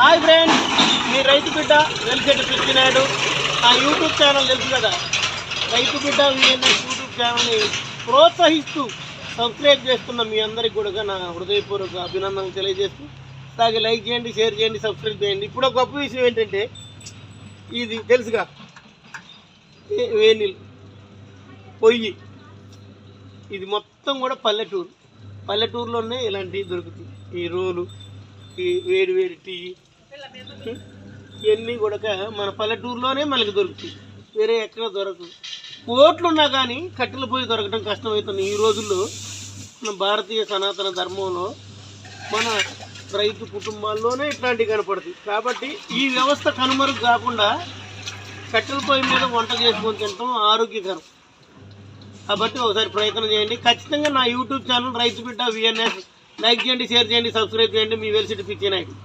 Hi friends మీ రైతు బిడ్డ వెల్సెట్ పిచ్చినాడు నా యూట్యూబ్ ఛానల్ తెలుసు కదా? రైతు బిడ్డ విఎన్ఎస్ యూట్యూబ్ ఛానల్ని ప్రోత్సహిస్తూ సబ్స్క్రైబ్ చేస్తున్న మీ అందరికి కూడా నా హృదయపూర్వక అభినందనలు తెలియజేస్తూ అలాగే లైక్ చేయండి షేర్ చేయండి సబ్స్క్రైబ్ చేయండి. ఇప్పుడు ఒక గొప్ప విషయం ఏంటంటే ఇది తెలుసుగా? ఏ- పొయ్యి. ఇది మొత్తం కూడా పల్లెటూరు. పల్లెటూరులోనే ఇలాంటివి దొరుకుతాయి. ఈ రోలు ఈ వేడి వేడి టీ ఇవన్నీ కూడా మన పల్లెటూరులోనే మనకి దొరుకుతాయి. వేరే ఎక్కడ దొరకదు కోట్లు ఉన్నా కానీ కట్టెల పొయ్యి దొరకడం కష్టమవుతుంది ఈ రోజుల్లో మన భారతీయ సనాతన ధర్మంలో మన రైతు కుటుంబాల్లోనే ఇట్లాంటివి కనపడుతుంది కాబట్టి ఈ వ్యవస్థ కనుమరుగు కాకుండా కట్టెల పొయ్యి మీద వంట చేసుకొని తినటం ఆరోగ్యకరం. కాబట్టి ఒకసారి ప్రయత్నం చేయండి. ఖచ్చితంగా నా YouTube channel Raithu Bidda VNS like చేయండి షేర్ చేయండి సబ్స్క్రైబ్ చేయండి. మీ వెల్సిటీ పిచ్చి నాయకు